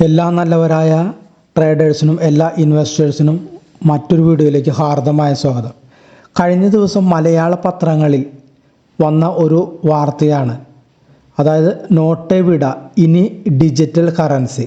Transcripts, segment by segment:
എല്ലാ നല്ലവരായ ട്രേഡേഴ്സിനും എല്ലാ ഇൻവെസ്റ്റേഴ്സിനും മറ്റൊരു വീഡിയോയിലേക്ക് ഹാർദമായ സ്വാഗതം. കഴിഞ്ഞ ദിവസം മലയാള പത്രങ്ങളിൽ വന്ന ഒരു വാർത്തയാണ്. അതായത് നോട്ടെ വിട ഇനി ഡിജിറ്റൽ കറൻസി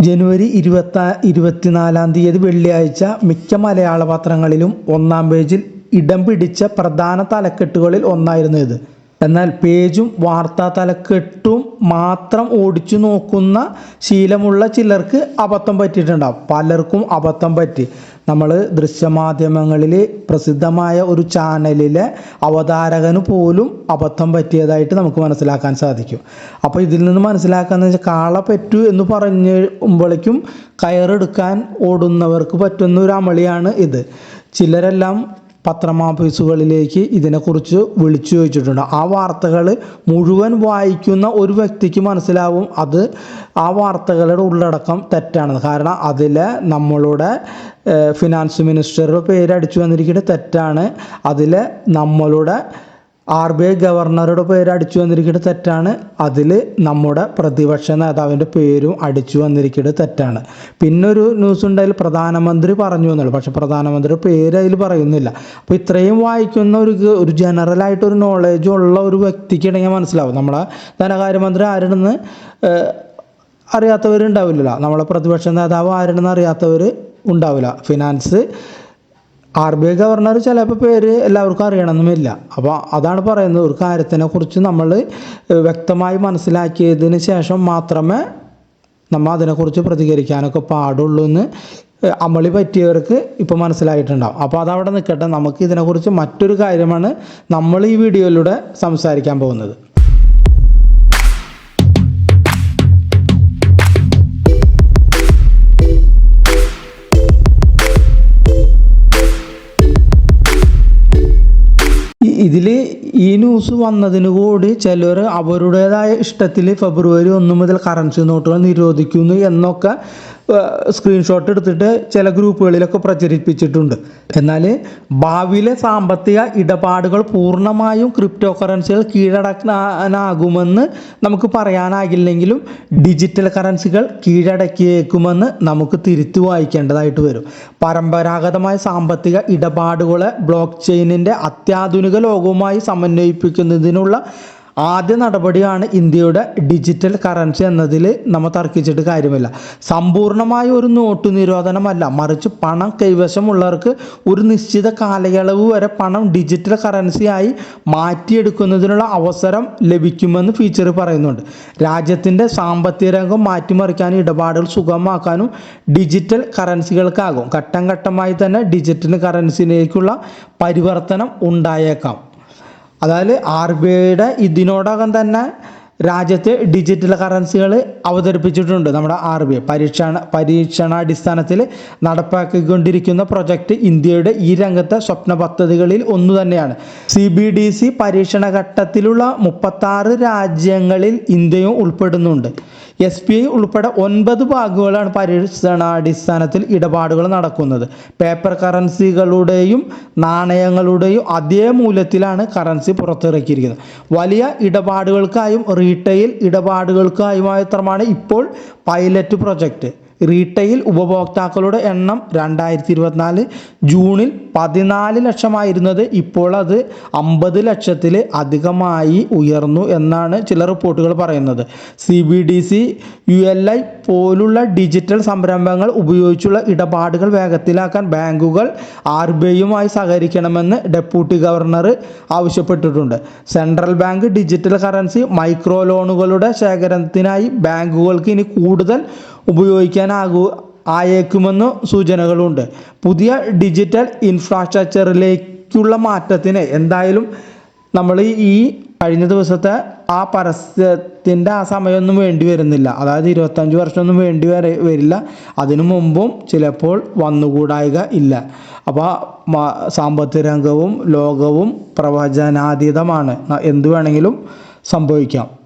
ജനുവരി ഇരുപത്ത ഇരുപത്തിനാലാം തീയതി വെള്ളിയാഴ്ച മിക്ക മലയാള പത്രങ്ങളിലും ഒന്നാം പേജിൽ ഇടം പിടിച്ച പ്രധാന തലക്കെട്ടുകളിൽ ഒന്നായിരുന്നു ഇത്. എന്നാൽ പേജും വാർത്താ തലക്കെട്ടും മാത്രം ഓടിച്ചു നോക്കുന്ന ശീലമുള്ള ചിലർക്ക് അബദ്ധം പറ്റിയിട്ടുണ്ടാവും. പലർക്കും അബദ്ധം പറ്റി. നമ്മൾ ദൃശ്യമാധ്യമങ്ങളിൽ പ്രസിദ്ധമായ ഒരു ചാനലിലെ അവതാരകന് പോലും അബദ്ധം പറ്റിയതായിട്ട് നമുക്ക് മനസ്സിലാക്കാൻ സാധിക്കും. അപ്പോൾ ഇതിൽ നിന്ന് മനസ്സിലാക്കാന്ന് വെച്ചാൽ കാള പറ്റൂ എന്ന് പറഞ്ഞുമ്പോഴേക്കും കയറെടുക്കാൻ ഓടുന്നവർക്ക് പറ്റുന്ന ഒരു അമളിയാണ് ഇത്. ചിലരെല്ലാം പത്രമാഫീസുകളിലേക്ക് ഇതിനെക്കുറിച്ച് വിളിച്ചു ചോദിച്ചിട്ടുണ്ട്. ആ വാർത്തകൾ മുഴുവൻ വായിക്കുന്ന ഒരു വ്യക്തിക്ക് മനസ്സിലാവും. അത് ആ വാർത്തകളുടെ ഉള്ളടക്കം തെറ്റാണെന്ന്. കാരണം അതിൽ നമ്മളുടെ ഫിനാൻസ് മിനിസ്റ്ററുടെ പേര് അടിച്ചു വന്നിരിക്കുന്നത് തെറ്റാണ്. അതിൽ നമ്മളുടെ ആർ ബി ഐ ഗവർണറുടെ പേര് അടിച്ചു വന്നിരിക്കുന്നത് തെറ്റാണ്. അതിൽ നമ്മുടെ പ്രതിപക്ഷ നേതാവിന്റെ പേരും അടിച്ചു വന്നിരിക്കുന്നത് തെറ്റാണ്. പിന്നെ ഒരു ന്യൂസ് ഉണ്ടായാൽ പ്രധാനമന്ത്രി പറഞ്ഞു എന്നുള്ളൂ. പക്ഷെ പ്രധാനമന്ത്രിയുടെ പേര് അതിൽ പറയുന്നില്ല. അപ്പോൾ ഇത്രയും വായിക്കുന്ന ഒരു ഒരു ജനറലായിട്ട് ഒരു നോളേജ് ഉള്ള ഒരു വ്യക്തിക്കിടങ്ങി മനസ്സിലാവും. നമ്മളെ ധനകാര്യമന്ത്രി ആരുടെന്ന് അറിയാത്തവരുണ്ടാവില്ലല്ലോ. നമ്മളെ പ്രതിപക്ഷ നേതാവ് ആരുടെന്ന് അറിയാത്തവർ ഉണ്ടാവില്ല. Finance R B I governor ചിലപ്പോൾ പേര് എല്ലാവർക്കും അറിയണമെന്നുമില്ല അപ്പോൾ അതാണ് പറയുന്നത്. ഒരു കാര്യത്തിനെ കുറിച്ച് നമ്മൾ വ്യക്തമായി മനസ്സിലാക്കിയതിന് ശേഷം മാത്രമേ നമ്മൾ അതിനെക്കുറിച്ച് പ്രതികരിക്കാനൊക്കെ പാടുള്ളൂ എന്ന് അമളി പറ്റിയവർക്ക് ഇപ്പോൾ മനസ്സിലായിട്ടുണ്ടാവും. അപ്പോൾ അതവിടെ നിൽക്കട്ടെ നമുക്ക് ഇതിനെക്കുറിച്ച് മറ്റൊരു കാര്യമാണ് നമ്മൾ ഈ വീഡിയോയിലൂടെ സംസാരിക്കാൻ പോകുന്നത്. ഇതിൽ ഈ ന്യൂസ് വന്നതിന് കൂടി ചിലർ അവരുടേതായ ഇഷ്ടത്തിൽ ഫെബ്രുവരി ഒന്ന് മുതൽ കറൻസി നോട്ടുകൾ നിരോധിക്കുന്നു എന്നൊക്കെ സ്ക്രീൻഷോട്ട് എടുത്തിട്ട് ചില ഗ്രൂപ്പുകളിലൊക്കെ പ്രചരിപ്പിച്ചിട്ടുണ്ട്. എന്നാൽ ഭാവിയിലെ സാമ്പത്തിക ഇടപാടുകൾ പൂർണമായും ക്രിപ്റ്റോ കറൻസികൾ കീഴടക്കാനാകുമെന്ന് നമുക്ക് പറയാനാകില്ലെങ്കിലും ഡിജിറ്റൽ കറൻസികൾ കീഴടക്കിയേക്കുമെന്ന് നമുക്ക് തിരുത്തി വായിക്കേണ്ടതായിട്ട് വരും. പരമ്പരാഗതമായ സാമ്പത്തിക ഇടപാടുകളെ ബ്ലോക്ക് ചെയിനിന്റെ അത്യാധുനിക ലോകവുമായി സമന്വയിപ്പിക്കുന്നതിനുള്ള ആദ്യ നടപടിയാണ് ഇന്ത്യയുടെ ഡിജിറ്റൽ കറൻസി എന്നതിൽ നമ്മൾ തർക്കിച്ചിട്ട് കാര്യമില്ല. സമ്പൂർണമായ ഒരു നോട്ട് നിരോധനമല്ല. മറിച്ച് പണം കൈവശമുള്ളവർക്ക് ഒരു നിശ്ചിത കാലയളവ് വരെ പണം ഡിജിറ്റൽ കറൻസിയായി മാറ്റിയെടുക്കുന്നതിനുള്ള അവസരം ലഭിക്കുമെന്ന് ഫീച്ചർ പറയുന്നുണ്ട്. രാജ്യത്തിന്റെ സാമ്പത്തിക രംഗം മാറ്റിമറിക്കാനും ഇടപാടുകൾ സുഗമമാക്കാനും ഡിജിറ്റൽ കറൻസികൾക്കാകും ഘട്ടം ഘട്ടമായി തന്നെ ഡിജിറ്റൽ കറൻസിയിലേക്കുള്ള പരിവർത്തനം ഉണ്ടായേക്കാം. അതായത് ആർ ബി ഐയുടെ ഇതിനോടകം തന്നെ രാജ്യത്തെ ഡിജിറ്റൽ കറൻസികൾ അവതരിപ്പിച്ചിട്ടുണ്ട്. നമ്മുടെ ആർ ബി ഐ പരീക്ഷണ പരീക്ഷണാടിസ്ഥാനത്തിൽ നടപ്പാക്കിക്കൊണ്ടിരിക്കുന്ന പ്രൊജക്റ്റ് ഇന്ത്യയുടെ ഈ രംഗത്തെ സ്വപ്ന പദ്ധതികളിൽ ഒന്ന് തന്നെയാണ്. സി ബി ഡി സി പരീക്ഷണ ഘട്ടത്തിലുള്ള മുപ്പത്താറ് രാജ്യങ്ങളിൽ ഇന്ത്യയും ഉൾപ്പെടുന്നുണ്ട്. എസ് ബി ഐ ഉൾപ്പെടെ ഒൻപത് ബാങ്കുകളാണ് പരീക്ഷണാടിസ്ഥാനത്തിൽ ഇടപാടുകൾ നടക്കുന്നത്. പേപ്പർ കറൻസികളുടെയും നാണയങ്ങളുടെയും അതേ മൂല്യത്തിലാണ് കറൻസി പുറത്തിറക്കിയിരിക്കുന്നത്. വലിയ ഇടപാടുകൾക്കായും റീറ്റെയിൽ ഇടപാടുകൾക്കായും മാത്രമാണ് ഇപ്പോൾ പൈലറ്റ് പ്രൊജക്റ്റ് റീറ്റെയിൽ ഉപഭോക്താക്കളുടെ എണ്ണം രണ്ടായിരത്തി ഇരുപത്തിനാല് ജൂണിൽ പതിനാല് ലക്ഷമായിരുന്നത് ഇപ്പോൾ അത് അമ്പത് ലക്ഷത്തിൽ അധികമായി ഉയർന്നു എന്നാണ് ചില റിപ്പോർട്ടുകൾ പറയുന്നത്. C B D C U L I പോലുള്ള ഡിജിറ്റൽ സംരംഭങ്ങൾ ഉപയോഗിച്ചുള്ള ഇടപാടുകൾ വേഗത്തിലാക്കാൻ ബാങ്കുകൾ ആർ ബി ഐയുമായി സഹകരിക്കണമെന്ന് ഡെപ്യൂട്ടി ഗവർണർ ആവശ്യപ്പെട്ടിട്ടുണ്ട്. Central bank digital currency micro ലോണുകളുടെ ശേഖരണത്തിനായി ബാങ്കുകൾക്ക് ഇനി കൂടുതൽ ഉപയോഗിക്കാനാകൂ ആയേക്കുമെന്ന് സൂചനകളുണ്ട്. പുതിയ ഡിജിറ്റൽ ഇൻഫ്രാസ്ട്രക്ചറിലേക്കുള്ള മാറ്റത്തിന് എന്തായാലും നമ്മൾ ഈ കഴിഞ്ഞ ദിവസത്തെ ആ പരസ്യത്തിന്റെ ആ സമയമൊന്നും വേണ്ടി വരുന്നില്ല. അതായത് ഇരുപത്തഞ്ച് വർഷമൊന്നും വേണ്ടി വര വരില്ല. അതിനു മുമ്പും ചിലപ്പോൾ വന്നുകൂടായിക ഇല്ല. അപ്പോൾ സാമ്പത്തിക രംഗവും ലോകവും പ്രവചനാതീതമാണ്. എന്തു വേണമെങ്കിലും സംഭവിക്കാം.